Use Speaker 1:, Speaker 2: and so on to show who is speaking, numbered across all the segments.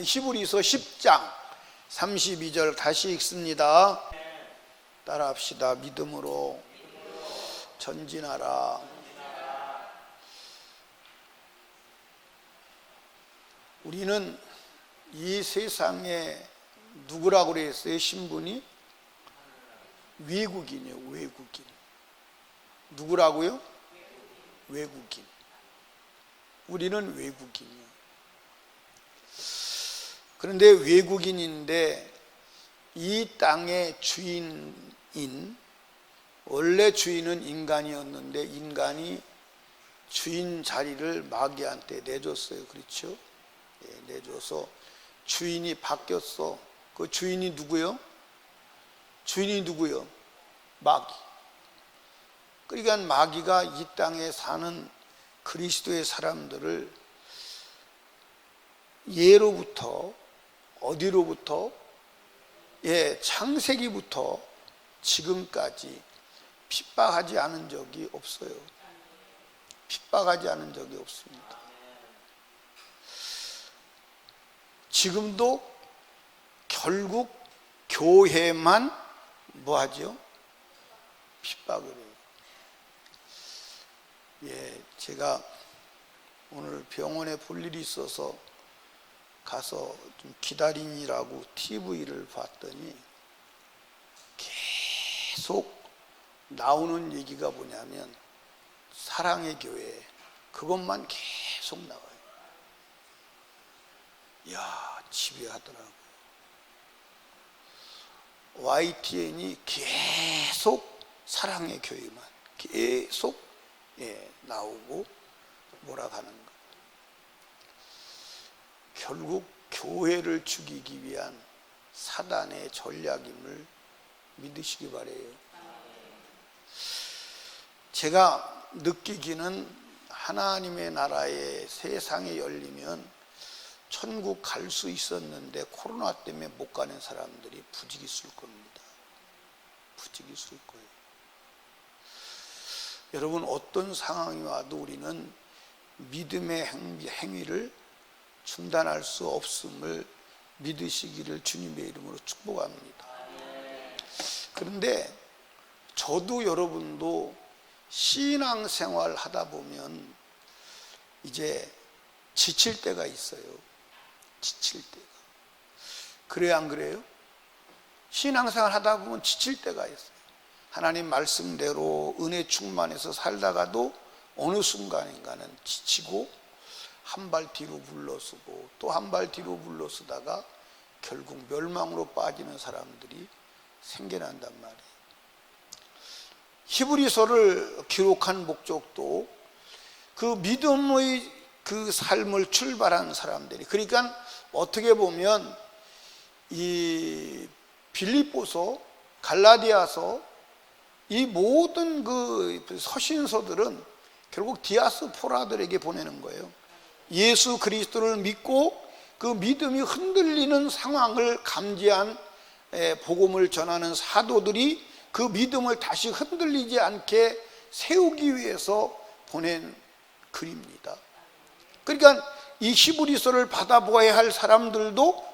Speaker 1: 히브리서 10장 32절 다시 읽습니다. 따라합시다. 믿음으로 전진하라. 우리는 이 세상에 누구라고 그랬어요? 신분이 외국인이요, 외국인. 누구라고요? 외국인. 우리는 외국인이요. 그런데 외국인인데 이 땅의 주인인 원래 주인은 인간이었는데 인간이 주인 자리를 마귀한테 내줬어요. 그렇죠? 예, 내줘서 주인이 바뀌었어. 그 주인이 누구요? 주인이 누구요? 마귀. 그러니까 마귀가 이 땅에 사는 그리스도의 사람들을 예로부터 어디로부터 예, 창세기부터 지금까지 핍박하지 않은 적이 없어요. 핍박하지 않은 적이 없습니다. 지금도 결국 교회만 뭐 하죠? 핍박을 해요. 예, 제가 오늘 병원에 볼 일이 있어서 가서 좀 기다리느라고 TV를 봤더니 계속 나오는 얘기가 뭐냐면 사랑의 교회 그것만 계속 나와요. 야 지배하더라고요. YTN이 계속 사랑의 교회만 계속 예, 나오고 몰아가는 거. 결국 교회를 죽이기 위한 사단의 전략임을 믿으시기 바래요. 제가 느끼기는 하나님의 나라에 세상에 열리면 천국 갈 수 있었는데 코로나 때문에 못 가는 사람들이 부지기 있을 겁니다. 부지기 있을 거예요. 여러분 어떤 상황이 와도 우리는 믿음의 행위를 중단할 수 없음을 믿으시기를 주님의 이름으로 축복합니다. 그런데 저도 여러분도 신앙 생활 하다 보면 이제 지칠 때가 있어요. 지칠 때가. 그래요, 안 그래요? 신앙 생활 하다 보면 지칠 때가 있어요. 하나님 말씀대로 은혜 충만해서 살다가도 어느 순간인가는 지치고 한 발 뒤로 물러서고 또 한 발 뒤로 물러서다가 결국 멸망으로 빠지는 사람들이 생겨난단 말이에요. 히브리서를 기록한 목적도 그 믿음의 그 삶을 출발한 사람들이 그러니까 어떻게 보면 이 빌립보서 갈라디아서 이 모든 그 서신서들은 결국 디아스포라들에게 보내는 거예요. 예수 그리스도를 믿고 그 믿음이 흔들리는 상황을 감지한 복음을 전하는 사도들이 그 믿음을 다시 흔들리지 않게 세우기 위해서 보낸 글입니다. 그러니까 이 히브리서를 받아보아야 할 사람들도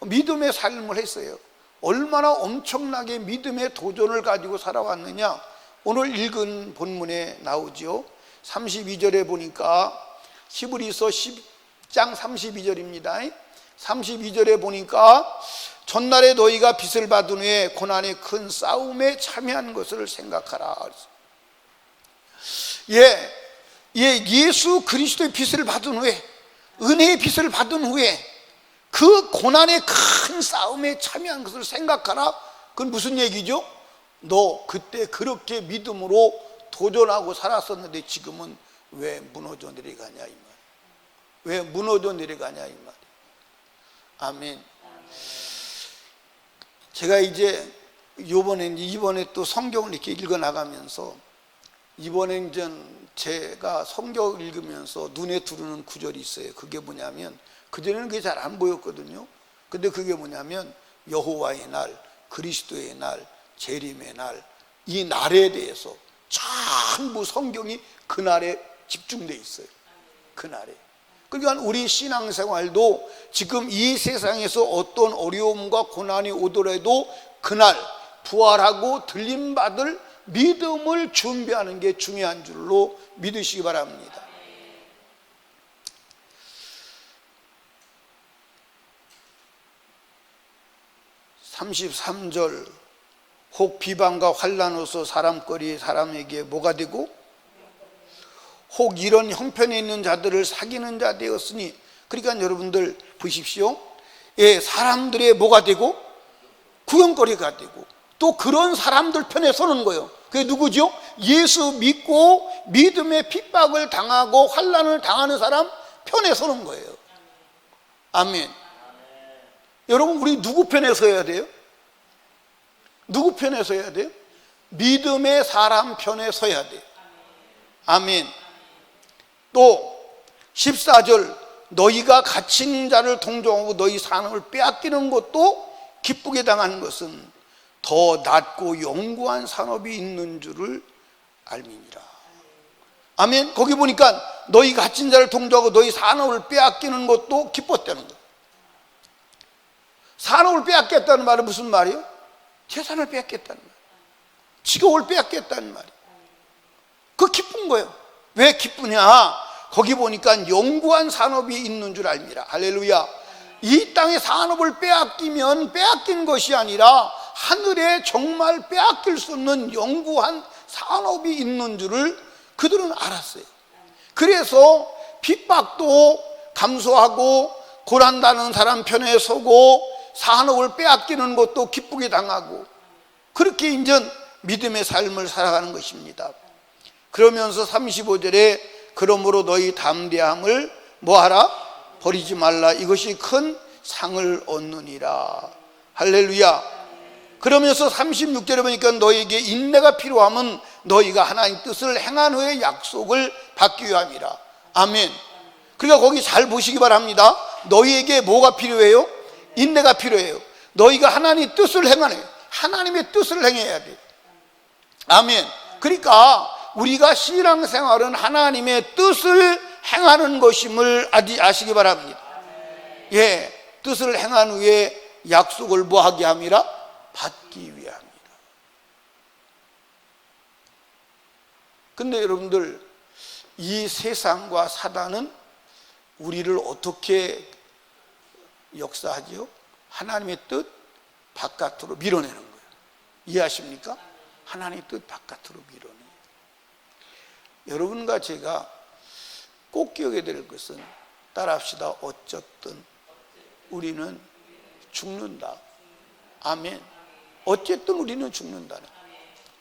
Speaker 1: 믿음의 삶을 했어요. 얼마나 엄청나게 믿음의 도전을 가지고 살아왔느냐. 오늘 읽은 본문에 나오죠. 32절에 보니까 히브리서 10장 32절입니다. 32절에 보니까 전날에 너희가 빚을 받은 후에 고난의 큰 싸움에 참여한 것을 생각하라. 예, 예, 예수 그리스도의 빚을 받은 후에 은혜의 빚을 받은 후에 그 고난의 큰 싸움에 참여한 것을 생각하라. 그건 무슨 얘기죠? 너 그때 그렇게 믿음으로 도전하고 살았었는데 지금은 왜 무너져 내려가냐 이 말. 왜 무너져 내려가냐 이 말. 아멘. 제가 이제 요번에 이번에 또 성경을 이렇게 읽어 나가면서 이제 제가 성경 읽으면서 눈에 들어오는 구절이 있어요. 그게 뭐냐면 그전에는 그게 잘 안 보였거든요. 근데 그게 뭐냐면 여호와의 날, 그리스도의 날, 재림의 날, 이 날에 대해서 전부 성경이 그 날에 집중돼 있어요. 그 날에. 그러니까 우리 신앙생활도 지금 이 세상에서 어떤 어려움과 고난이 오더라도 그날 부활하고 들림받을 믿음을 준비하는 게 중요한 줄로 믿으시기 바랍니다. (33절) 혹 비방과 환란 오서 사람거리 사람에게 뭐가 되고 혹 이런 형편에 있는 자들을 사귀는 자 되었으니 그러니까 여러분들 보십시오. 예, 사람들의 뭐가 되고 구경거리가 되고 또 그런 사람들 편에 서는 거예요. 그게 누구죠? 예수 믿고 믿음의 핍박을 당하고 환란을 당하는 사람 편에 서는 거예요. 아멘. 여러분 우리 누구 편에 서야 돼요? 누구 편에 서야 돼요? 믿음의 사람 편에 서야 돼요. 아멘. 또 14절 너희가 갇힌 자를 동정하고 너희 산업을 빼앗기는 것도 기쁘게 당하는 것은 더 낮고 영구한 산업이 있는 줄을 알미니라. 아멘. 거기 보니까 너희 갇힌 자를 동정하고 너희 산업을 빼앗기는 것도 기뻤다는 거예요. 산업을 빼앗겠다는 말은 무슨 말이에요? 재산을 빼앗겠다는 말. 직업을 빼앗겠다는 말이에요. 그 기쁜 거예요. 왜 기쁘냐? 거기 보니까 영구한 산업이 있는 줄 알미라. 할렐루야. 이 땅의 산업을 빼앗기면 빼앗긴 것이 아니라 하늘에 정말 빼앗길 수 없는 영구한 산업이 있는 줄을 그들은 알았어요. 그래서 핍박도 감수하고 고난다는 사람 편에 서고 산업을 빼앗기는 것도 기쁘게 당하고 그렇게 인전 믿음의 삶을 살아가는 것입니다. 그러면서 35절에 그러므로 너희 담대함을 뭐하라? 버리지 말라. 이것이 큰 상을 얻느니라. 할렐루야. 그러면서 36절에 보니까 너에게 인내가 필요하면 너희가 하나님 뜻을 행한 후에 약속을 받기 위함이라. 아멘. 그러니까 거기 잘 보시기 바랍니다. 너희에게 뭐가 필요해요? 인내가 필요해요. 너희가 하나님 뜻을 행하네. 하나님의 뜻을 행해야 돼. 아멘. 그러니까 우리가 신앙생활은 하나님의 뜻을 행하는 것임을 아시기 바랍니다. 예, 뜻을 행한 후에 약속을 뭐하게 함이라? 받기 위함이라. 근데 여러분들, 이 세상과 사단은 우리를 어떻게 역사하지요? 하나님의 뜻 바깥으로 밀어내는 거예요. 이해하십니까? 하나님의 뜻 바깥으로 밀어내. 여러분과 제가 꼭 기억해야 될 것은 따라합시다. 어쨌든 우리는 죽는다. 아멘. 어쨌든 우리는 죽는다.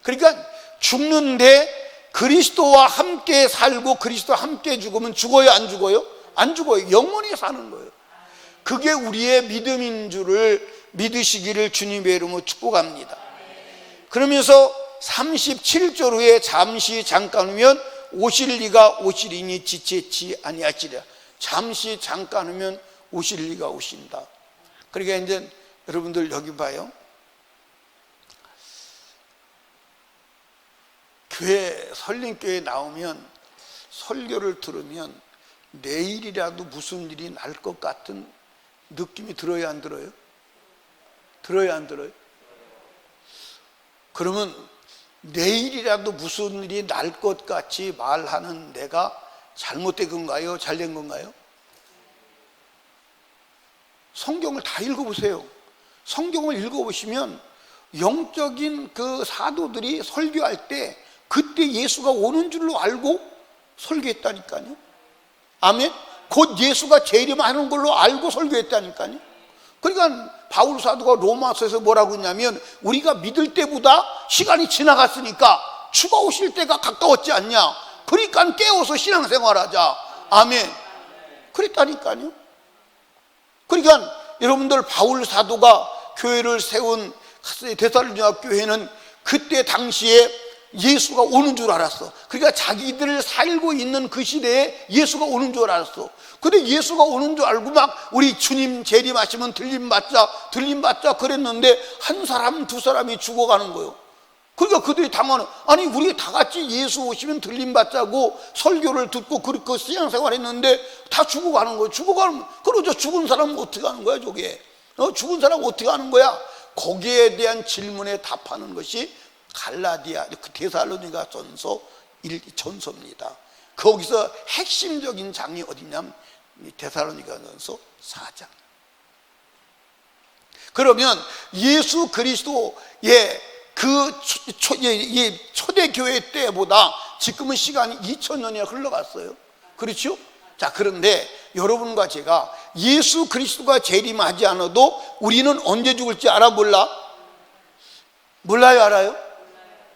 Speaker 1: 그러니까 죽는데 그리스도와 함께 살고 그리스도와 함께 죽으면 죽어요, 안 죽어요? 안 죽어요. 영원히 사는 거예요. 그게 우리의 믿음인 줄을 믿으시기를 주님의 이름으로 축복합니다. 그러면서 37절 후에 잠시 잠깐 후면 오실 리가 오시리니 지체치 아니하시리라. 잠시 잠깐 후면 오실 리가 오신다. 그러니까 이제 여러분들 여기 봐요. 교회 설림교회 나오면 설교를 들으면 내일이라도 무슨 일이 날 것 같은 느낌이 들어야 안 들어요? 들어야 안 들어요? 그러면 내일이라도 무슨 일이 날 것 같이 말하는 내가 잘못된 건가요? 잘된 건가요? 성경을 다 읽어보세요. 성경을 읽어보시면 영적인 그 사도들이 설교할 때 그때 예수가 오는 줄로 알고 설교했다니까요. 아멘. 곧 예수가 재림하는 걸로 알고 설교했다니까요. 그러니까 바울 사도가 로마서에서 뭐라고 했냐면 우리가 믿을 때보다 시간이 지나갔으니까 추가 오실 때가 가까웠지 않냐. 그러니까 깨워서 신앙생활하자. 아멘. 그랬다니까요. 그러니까 여러분들 바울 사도가 교회를 세운 대살로니가 교회는 그때 당시에 예수가 오는 줄 알았어. 그러니까 자기들 살고 있는 그 시대에 예수가 오는 줄 알았어. 근데 예수가 오는 줄 알고 막 우리 주님 재림하시면 들림받자, 들림받자 그랬는데 한 사람, 두 사람이 죽어가는 거요. 그러니까 그들이 당하는 아니 우리 다 같이 예수 오시면 들림 받자고 설교를 듣고 그렇게 신앙생활 했는데 다 죽어가는 거예요. 죽어가는 그러죠. 죽은 사람은 어떻게 하는 거야 저게? 어, 죽은 사람 어떻게 하는 거야? 거기에 대한 질문에 답하는 것이 갈라디아 그 데살로니가 전서 1 전서입니다. 거기서 핵심적인 장이 어디냐면 이 데살로니가 전서 4장. 그러면 예수 그리스도의 그 예, 예, 초대 교회 때보다 지금은 시간이 2000년이 흘러갔어요. 그렇죠? 자, 그런데 여러분과 제가 예수 그리스도가 재림하지 않아도 우리는 언제 죽을지 알아 몰라? 몰라요, 알아요?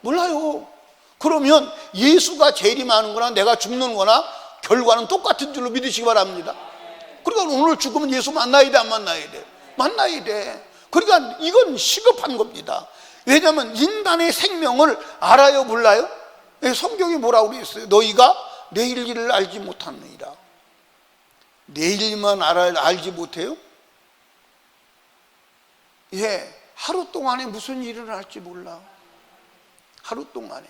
Speaker 1: 몰라요. 그러면 예수가 재림하는 거나 내가 죽는 거나 결과는 똑같은 줄로 믿으시기 바랍니다. 그러니까 오늘 죽으면 예수 만나야 돼, 안 만나야 돼? 만나야 돼. 그러니까 이건 시급한 겁니다. 왜냐하면 인간의 생명을 알아요, 몰라요? 예, 성경이 뭐라고 그랬어요? 너희가 내일 일을 알지 못하느니라. 내일만 알지 못해요? 예, 하루 동안에 무슨 일을 할지 몰라. 하루 동안에.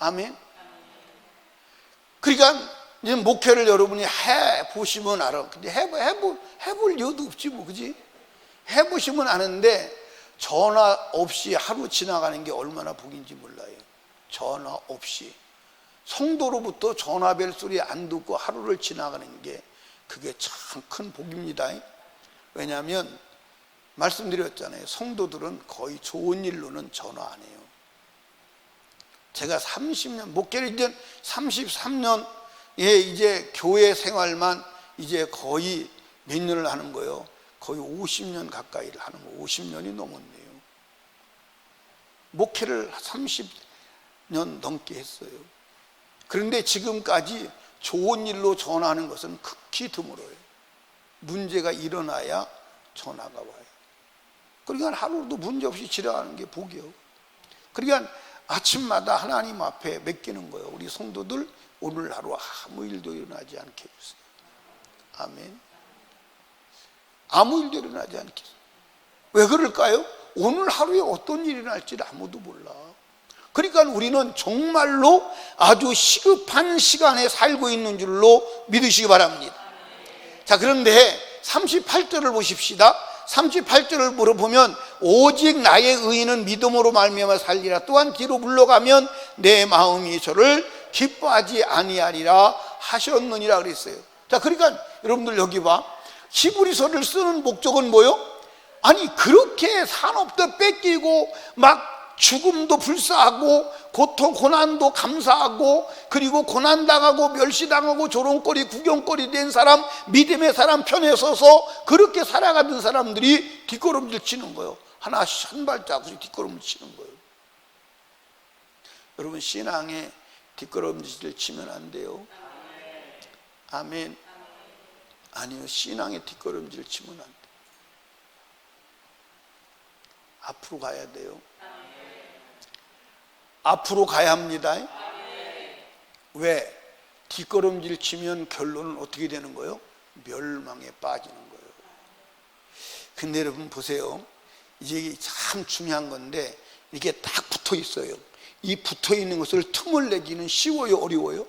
Speaker 1: 아멘. 그러니까 이제 목회를 여러분이 해 보시면 알아. 근데 해 해볼 해볼 이유도 없지 뭐 그지? 해 보시면 아는데 전화 없이 하루 지나가는 게 얼마나 복인지 몰라요. 전화 없이 성도로부터 전화벨 소리 안 듣고 하루를 지나가는 게 그게 참 큰 복입니다. 왜냐하면 말씀드렸잖아요. 성도들은 거의 좋은 일로는 전화 안 해요. 제가 30년 목회를 이제 33년 예 이제 교회 생활만 이제 거의 몇 년을 하는 거예요. 거의 50년 가까이를 하는 거 50년이 넘었네요. 목회를 30년 넘게 했어요. 그런데 지금까지 좋은 일로 전화하는 것은 극히 드물어요. 문제가 일어나야 전화가 와요. 그러니까 하루도 문제 없이 지나가는 게 복이요. 그러니까 아침마다 하나님 앞에 맡기는 거예요. 우리 성도들 오늘 하루 아무 일도 일어나지 않게 해주세요. 아멘. 아무 일도 일어나지 않게. 왜 그럴까요? 오늘 하루에 어떤 일이 날지를 아무도 몰라. 그러니까 우리는 정말로 아주 시급한 시간에 살고 있는 줄로 믿으시기 바랍니다. 자, 그런데 38절을 보십시다. 38절을 물어보면 오직 나의 의인은 믿음으로 말미암아 살리라. 또한 뒤로 물러가면 내 마음이 저를 기뻐하지 아니하리라 하셨느니라 그랬어요. 자, 그러니까 여러분들 여기 봐. 히브리서를 쓰는 목적은 뭐요? 아니 그렇게 산업도 뺏기고 막 죽음도 불사하고 고통 고난도 감사하고 그리고 고난 당하고 멸시당하고 조롱거리 구경거리 된 사람 믿음의 사람 편에 서서 그렇게 살아가던 사람들이 뒷걸음질 치는 거예요. 하나씩 한 발자국씩 뒷걸음질 치는 거예요. 여러분 신앙에 뒷걸음질 치면 안 돼요. 아멘. 아니요 신앙에 뒷걸음질 치면 안 돼. 앞으로 가야 돼요. 앞으로 가야 합니다. 왜? 뒷걸음질 치면 결론은 어떻게 되는 거예요? 멸망에 빠지는 거예요. 근데 여러분 보세요. 이게 참 중요한 건데 이게 딱 붙어 있어요. 이 붙어 있는 것을 틈을 내기는 쉬워요, 어려워요?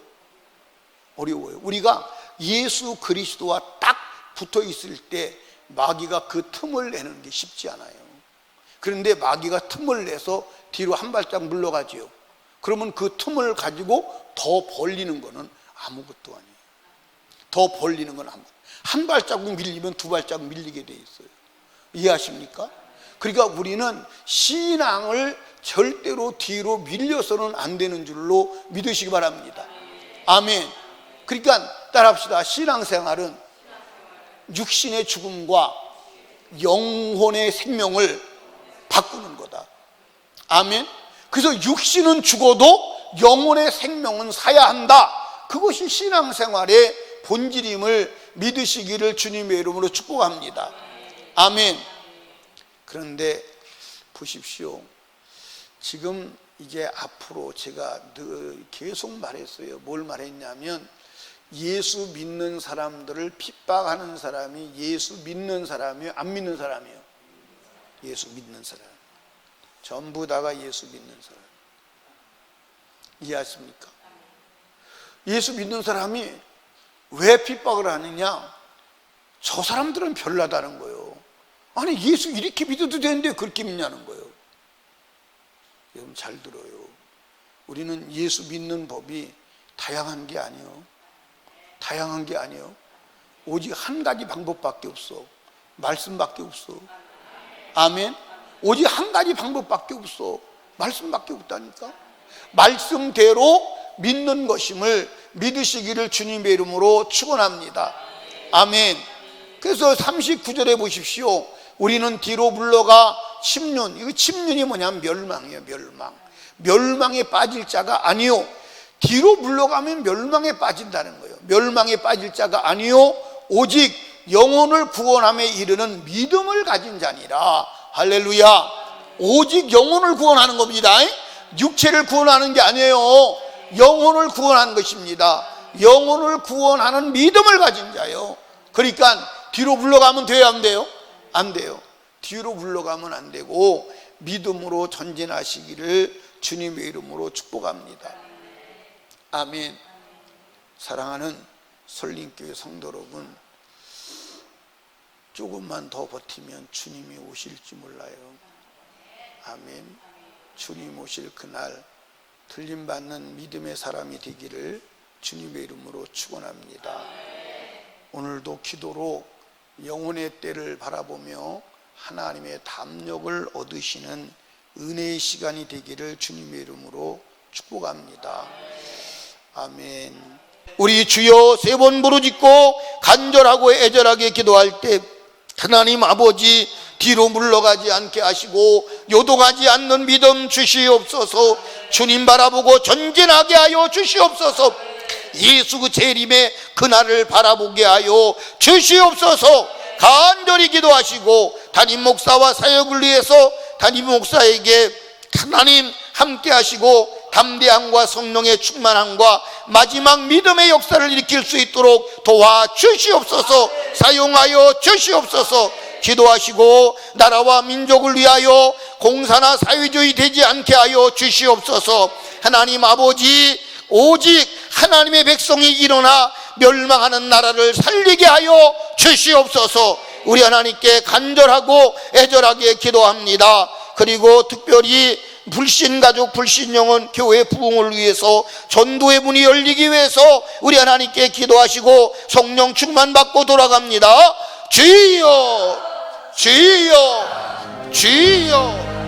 Speaker 1: 어려워요. 우리가 예수 그리스도와 딱 붙어 있을 때 마귀가 그 틈을 내는 게 쉽지 않아요. 그런데 마귀가 틈을 내서 뒤로 한 발짝 물러가지요. 그러면 그 틈을 가지고 더 벌리는 거는 아무것도 아니에요. 더 벌리는 건 아무. 한 발자국 밀리면 두 발자국 밀리게 돼 있어요. 이해하십니까? 그러니까 우리는 신앙을 절대로 뒤로 밀려서는 안 되는 줄로 믿으시기 바랍니다. 아멘. 그러니까 따라합시다. 신앙생활은 육신의 죽음과 영혼의 생명을 바꾸는 거다. 아멘. 그래서 육신은 죽어도 영혼의 생명은 사야 한다. 그것이 신앙생활의 본질임을 믿으시기를 주님의 이름으로 축복합니다. 아멘. 그런데 보십시오. 지금 이제 앞으로 제가 늘 계속 말했어요. 뭘 말했냐면 예수 믿는 사람들을 핍박하는 사람이 예수 믿는 사람이요, 안 믿는 사람이요. 예수 믿는 사람. 전부 다가 예수 믿는 사람. 이해하십니까? 예수 믿는 사람이 왜 핍박을 하느냐? 저 사람들은 별나다는 거예요. 아니, 예수 이렇게 믿어도 되는데 그렇게 믿냐는 거예요. 여러분 잘 들어요. 우리는 예수 믿는 법이 다양한 게 아니요. 다양한 게 아니요. 오직 한 가지 방법밖에 없어. 말씀밖에 없어. 아멘. 오직 한 가지 방법밖에 없어. 말씀밖에 없다니까. 말씀대로 믿는 것임을 믿으시기를 주님의 이름으로 축원합니다. 아멘. 그래서 39절에 보십시오. 우리는 뒤로 물러가 침륜. 이거 침륜이 뭐냐면 멸망이에요, 멸망. 멸망에 빠질 자가 아니요. 뒤로 물러가면 멸망에 빠진다는 거예요. 멸망에 빠질 자가 아니요. 오직 영혼을 구원함에 이르는 믿음을 가진 자니라. 할렐루야. 오직 영혼을 구원하는 겁니다. 육체를 구원하는 게 아니에요. 영혼을 구원하는 것입니다. 영혼을 구원하는 믿음을 가진 자요. 그러니까 뒤로 물러가면 돼요, 안 돼요? 안 돼요. 뒤로 물러가면 안 되고 믿음으로 전진하시기를 주님의 이름으로 축복합니다. 아멘. 사랑하는 설림교회 성도 여러분, 조금만 더 버티면 주님이 오실지 몰라요. 아멘. 주님 오실 그날 틀림받는 믿음의 사람이 되기를 주님의 이름으로 축원합니다. 오늘도 기도로 영혼의 때를 바라보며 하나님의 담력을 얻으시는 은혜의 시간이 되기를 주님의 이름으로 축복합니다. 아멘. 우리 주여 세 번 부르짖고 간절하고 애절하게 기도할 때 하나님 아버지 뒤로 물러가지 않게 하시고 요동하지 않는 믿음 주시옵소서. 주님 바라보고 전진하게 하여 주시옵소서. 예수 그 재림의 그날을 바라보게 하여 주시옵소서. 간절히 기도하시고 담임 목사와 사역을 위해서 담임 목사에게 하나님 함께 하시고 담대함과 성령의 충만함과 마지막 믿음의 역사를 일으킬 수 있도록 도와 주시옵소서. 사용하여 주시옵소서. 기도하시고 나라와 민족을 위하여 공사나 사회주의 되지 않게 하여 주시옵소서. 하나님 아버지 오직 하나님의 백성이 일어나 멸망하는 나라를 살리게 하여 주시옵소서. 우리 하나님께 간절하고 애절하게 기도합니다. 그리고 특별히 불신 가족 불신 영혼 교회 부흥을 위해서 전도의 문이 열리기 위해서 우리 하나님께 기도하시고 성령 충만 받고 돌아갑니다. 주여 주여 주여